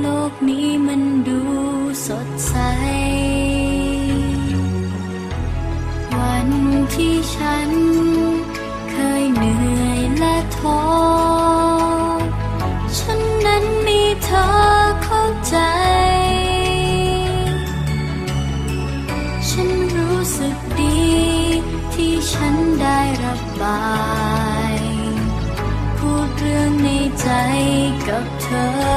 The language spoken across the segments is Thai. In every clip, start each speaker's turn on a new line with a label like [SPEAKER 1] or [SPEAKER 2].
[SPEAKER 1] โลกนี้มันดูสดใส วันที่ฉันเคยเหนื่อยและท้อ ฉันนั้นมีเธอเข้าใจ ฉันรู้สึกดีที่ฉันได้รับบาย พูดเรื่องในใจกับเธอ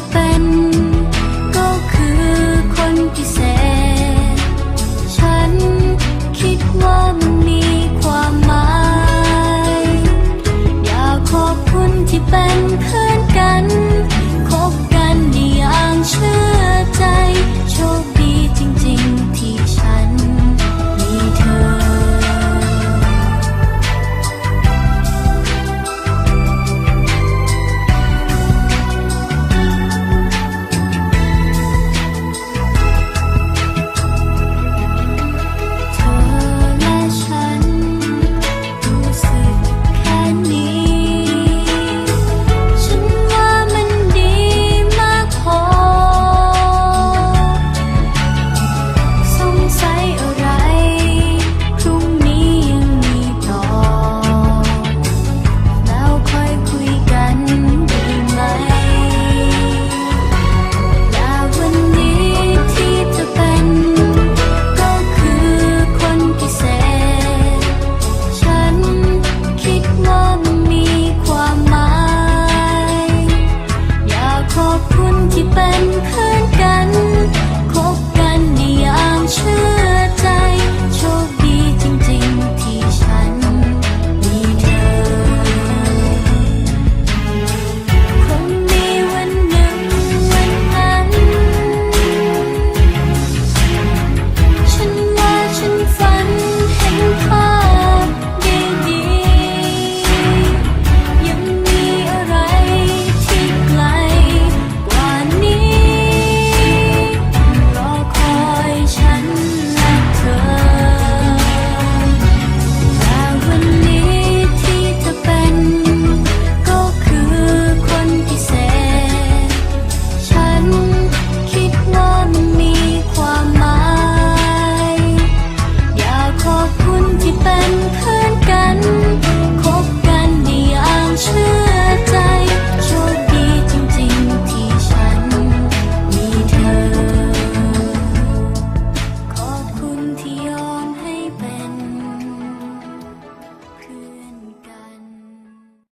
[SPEAKER 1] the pain